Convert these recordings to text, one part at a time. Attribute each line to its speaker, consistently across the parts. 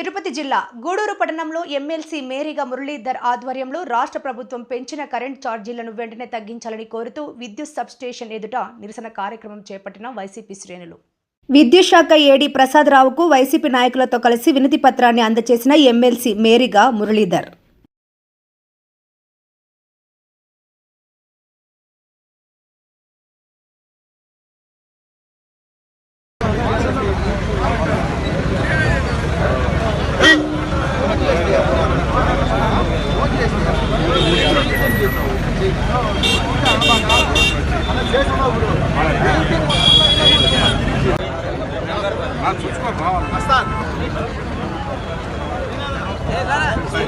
Speaker 1: తిరుపతి జిల్లా గూడూరు పట్టణంలో ఎమ్మెల్సీ మేరీగా మురళీధర్ ఆధ్వర్యంలో రాష్ట్ర ప్రభుత్వం పెంచిన కరెంట్ ఛార్జీలను వెంటనే తగ్గించాలని కోరుతూ విద్యుత్ సబ్స్టేషన్ ఎదుట నిరసన కార్యక్రమం చేపట్టిన వైసీపీ శ్రేణులు. విద్యుత్ శాఖ ఏడీ ప్రసాదరావుకు వైసీపీ నాయకులతో కలిసి వినతి పత్రాన్ని అందజేసిన ఎమ్మెల్సీ మేరీగా మురళీధర్.
Speaker 2: 나라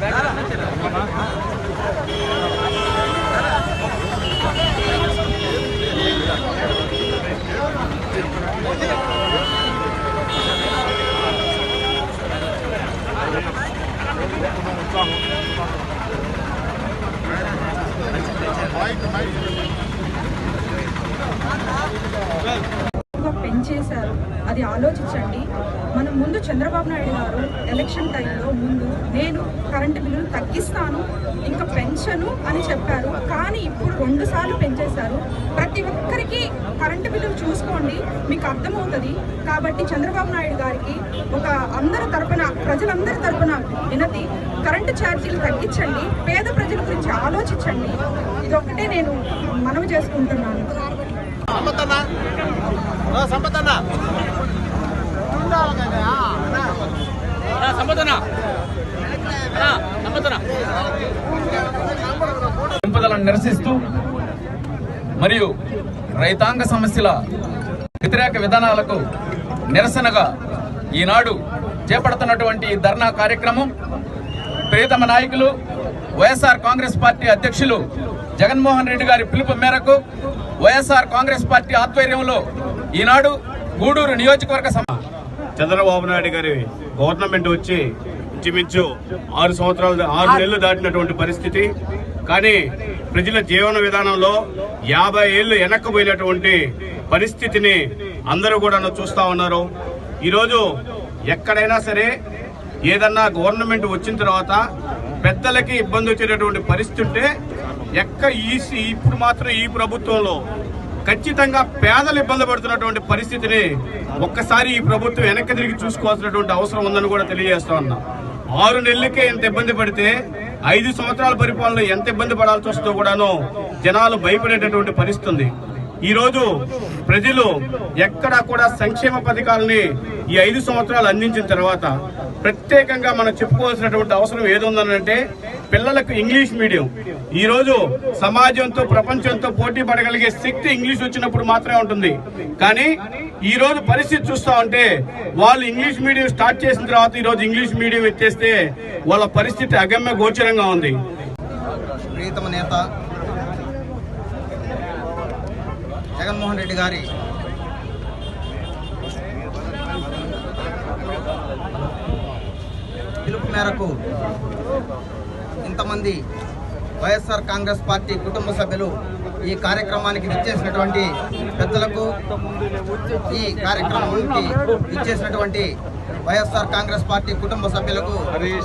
Speaker 2: 나라 పెంచేశారు అది ఆలోచించండి. మనం ముందు చంద్రబాబు నాయుడు గారు ఎలక్షన్ టైంలో ముందు నేను కరెంటు బిల్లును తగ్గిస్తాను ఇంకా పెంచను అని చెప్పారు. కానీ ఇప్పుడు రెండు సార్లు పెంచేశారు. ప్రతి ఒక్కరికి కరెంటు బిల్లు చూసుకోండి మీకు అర్థమవుతుంది. కాబట్టి చంద్రబాబు నాయుడు గారికి ఒక అందరి తరపున ప్రజలందరి తరపున వినతి కరెంటు ఛార్జీలు తగ్గించండి. పేద ప్రజల గురించి ఆలోచించండి. ఇదొక్కటే నేను మనవి చేసుకుంటున్నాను.
Speaker 3: సంపతన్న? సంపతన్న.
Speaker 4: సంపదన సంపదన నిరసిస్తూ మరియు రైతాంగ సమస్యల వ్యతిరేక విధానాలకు నిరసనగా ఈనాడు చేపడుతున్నటువంటి ఈ ధర్నా కార్యక్రమం ప్రియతమ నాయకులు వైఎస్ఆర్ కాంగ్రెస్ పార్టీ అధ్యక్షులు జగన్మోహన్ రెడ్డి గారి పిలుపు మేరకు వైఎస్ఆర్ కాంగ్రెస్ పార్టీ ఆధ్వర్యంలో ఈనాడు గూడూరు నియోజకవర్గ సమ-
Speaker 3: చంద్రబాబు నాయుడు గారి గవర్నమెంట్ వచ్చి ఇంచుమించు ఆరు సంవత్సరాలు ఆరు నెలలు దాటినటువంటి పరిస్థితి. కానీ ప్రజల జీవన విధానంలో యాభై ఏళ్ళు వెనక్కిపోయినటువంటి పరిస్థితిని అందరూ కూడా చూస్తా ఉన్నారు. ఈరోజు ఎక్కడైనా సరే ఏదన్నా గవర్నమెంట్ వచ్చిన తర్వాత పెద్దలకి ఇబ్బంది వచ్చేటటువంటి పరిస్థితి ఉంటే ఎక్క ఈసీ ఇప్పుడు మాత్రం ఈ ప్రభుత్వంలో ఖచ్చితంగా పేదలు ఇబ్బంది పడుతున్నటువంటి పరిస్థితిని ఒక్కసారి ఈ ప్రభుత్వం వెనక్కి తిరిగి చూసుకోవాల్సినటువంటి అవసరం ఉందని కూడా తెలియజేస్తా ఉన్నా. ఆరు నెలలకే ఎంత ఇబ్బంది పడితే ఐదు సంవత్సరాల పరిపాలన ఎంత ఇబ్బంది పడాల్సి వస్తుందో కూడాను జనాలు భయపడేటటువంటి పరిస్థితి ఉంది. ఈరోజు ప్రజలు ఎక్కడా కూడా సంక్షేమ పథకాలని ఈ ఐదు సంవత్సరాలు అందించిన తర్వాత ప్రత్యేకంగా మనం చెప్పుకోవాల్సినటువంటి అవసరం ఏదుందనంటే పిల్లలకు ఇంగ్లీష్ మీడియం. ఈరోజు సమాజంతో ప్రపంచంతో పోటీ పడగలిగే శక్తి ఇంగ్లీష్ వచ్చినప్పుడు మాత్రమే ఉంటుంది. కానీ ఈ రోజు పరిస్థితి చూస్తా ఉంటే వాళ్ళు ఇంగ్లీష్ మీడియం స్టార్ట్ చేసిన తర్వాత ఈరోజు ఇంగ్లీష్ మీడియం ఎత్తేస్తే వాళ్ళ పరిస్థితి అగమ్య గోచరంగా ఉంది.
Speaker 5: ప్రియతమ నేత జగన్మోహన్ రెడ్డి గారి పిలుపు మేరకు ఇంతమంది వైఎస్ఆర్ కాంగ్రెస్ పార్టీ కుటుంబ సభ్యులు ఈ కార్యక్రమానికి ఇచ్చేసినటువంటి పెద్దలకు ఈ కార్యక్రమానికి ఇచ్చేసినటువంటి వైఎస్ఆర్ కాంగ్రెస్ పార్టీ కుటుంబ సభ్యులకు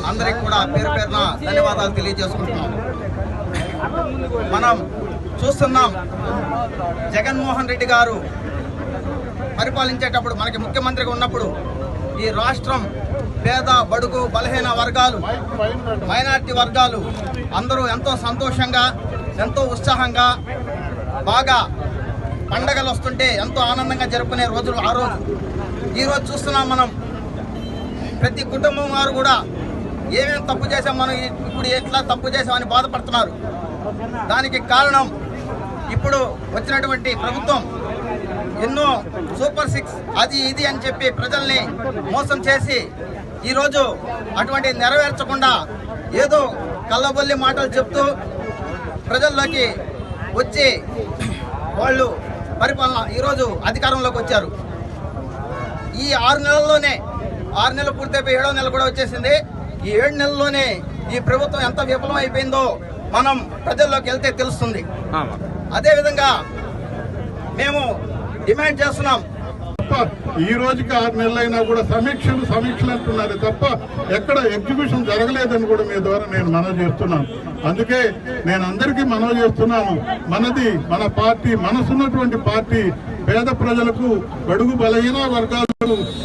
Speaker 5: అందరికి కూడా పేరు పేరున ధన్యవాదాలు తెలియజేసుకుంటున్నాం. మనం చూస్తున్నాం. జగన్మోహన్ రెడ్డి గారు పరిపాలించేటప్పుడు మనకి ముఖ్యమంత్రిగా ఉన్నప్పుడు ఈ రాష్ట్రం పేద బడుగు బలహీన వర్గాలు మైనార్టీ వర్గాలు అందరూ ఎంతో సంతోషంగా ఎంతో ఉత్సాహంగా బాగా పండగలు వస్తుంటే ఎంతో ఆనందంగా జరుపుకునే రోజులు ఆ రోజు. ఈరోజు చూస్తున్నాం మనం ప్రతి కుటుంబం వారు కూడా ఏమేమి తప్పు చేసాం మనం ఇప్పుడు ఎట్లా తప్పు చేసామని బాధపడుతున్నారు. దానికి కారణం ఇప్పుడు వచ్చినటువంటి ప్రభుత్వం ఎన్నో సూపర్ సిక్స్ అది ఇది అని చెప్పి ప్రజల్ని మోసం చేసి ఈరోజు అటువంటి నెరవేర్చకుండా ఏదో కళ్ళబొల్లి మాటలు చెప్తూ ప్రజల్లోకి వచ్చి వాళ్ళు పరిపాలన ఈరోజు అధికారంలోకి వచ్చారు. ఈ ఆరు నెలల్లోనే ఆరు నెలలు పూర్తయిపోయి ఏడో నెల కూడా వచ్చేసింది. ఈ ఏడు నెలల్లోనే ఈ ప్రభుత్వం ఎంత విఫలం అయిపోయిందో మనం ప్రజల్లోకి వెళ్తే తెలుస్తుంది. అదేవిధంగా మేము డిమాండ్ చేస్తున్నాం.
Speaker 6: తప్ప ఈ రోజుకి ఆరు నెలలైనా కూడా సమీక్షలు సమీక్షలు అంటున్నారు తప్ప ఎక్కడ ఎగ్జిక్యూషన్ జరగలేదని కూడా మీ ద్వారా నేను మనవి చేస్తున్నాను. అందుకే నేను అందరికీ మనవి చేస్తున్నాను. మనది మన పార్టీ మనసున్నటువంటి పార్టీ పేద ప్రజలకు బడుగు బలహీన వర్గాలకు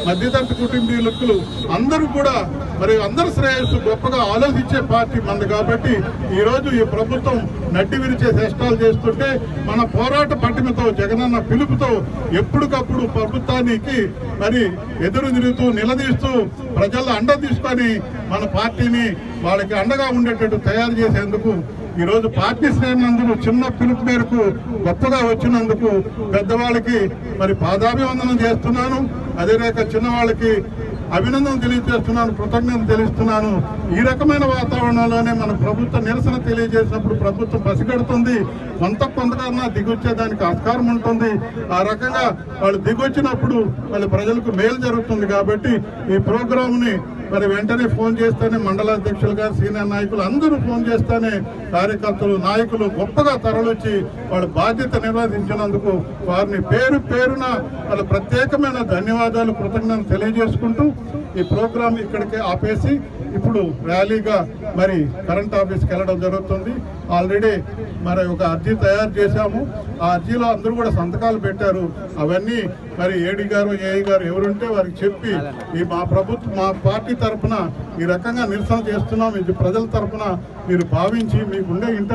Speaker 6: మధ్యతరగతి కుటుంబీలకు అందరూ కూడా మరి అందరు శ్రేయస్సు గొప్పగా ఆలోచించే పార్టీ మంది కాబట్టి ఈ రోజు ఈ ప్రభుత్వం నడ్డి విరిచే చేష్టాలు చేస్తుంటే మన పోరాట పట్టిమతో జగనన్న పిలుపుతో ఎప్పటికప్పుడు ప్రభుత్వానికి మరి ఎదురు తిరుగుతూ నిలదీస్తూ ప్రజల అండ తీసుకొని మన పార్టీని వాళ్ళకి అండగా ఉండేటట్టు తయారు చేసేందుకు ఈరోజు పార్టీ శ్రేణులందరూ చిన్న పిలుపు మేరకు గొప్పగా వచ్చినందుకు పెద్దవాళ్ళకి మరి పాదాభివందనం చేస్తున్నాను. అదే రేఖ చిన్నవాళ్ళకి అభినందన తెలియజేస్తున్నాను కృతజ్ఞత తెలుస్తున్నాను. ఈ రకమైన వాతావరణంలోనే మన ప్రభుత్వ నిరసన తెలియజేసినప్పుడు ప్రభుత్వం పసిగడుతుంది. కొంత కొంతకన్నా దిగొచ్చేదానికి ఆస్కారం ఉంటుంది. ఆ రకంగా వాళ్ళు దిగొచ్చినప్పుడు వాళ్ళ ప్రజలకు మేలు జరుగుతుంది కాబట్టి ఈ ప్రోగ్రామ్ని మరి వెంటనే ఫోన్ చేస్తేనే మండల అధ్యక్షులు గారు సీనియర్ నాయకులు అందరూ ఫోన్ చేస్తేనే కార్యకర్తలు నాయకులు గొప్పగా తరలిచ్చి వాళ్ళ బాధ్యత నిర్వహించినందుకు వారిని పేరు పేరున వాళ్ళ ప్రత్యేకమైన ధన్యవాదాలు కృతజ్ఞతలు తెలియజేసుకుంటూ ఈ ప్రోగ్రాం ఇక్కడికే ఆపేసి ఇప్పుడు ర్యాలీగా మరి కరెంట్ ఆఫీస్కి వెళ్ళడం జరుగుతుంది. ఆల్రెడీ మరి ఒక అర్జీ తయారు చేశాము. ఆ అర్జీలో అందరూ కూడా సంతకాలు పెట్టారు. అవన్నీ మరి ఏడి గారు ఏఐ గారు ఎవరుంటే వారికి చెప్పి ఈ మా ప్రభుత్వం మా పార్టీ తరఫున ఈ రకంగా నిరసన చేస్తున్నాం. ఇది ప్రజల తరఫున మీరు భావించి మీకుండే ఇంటెల్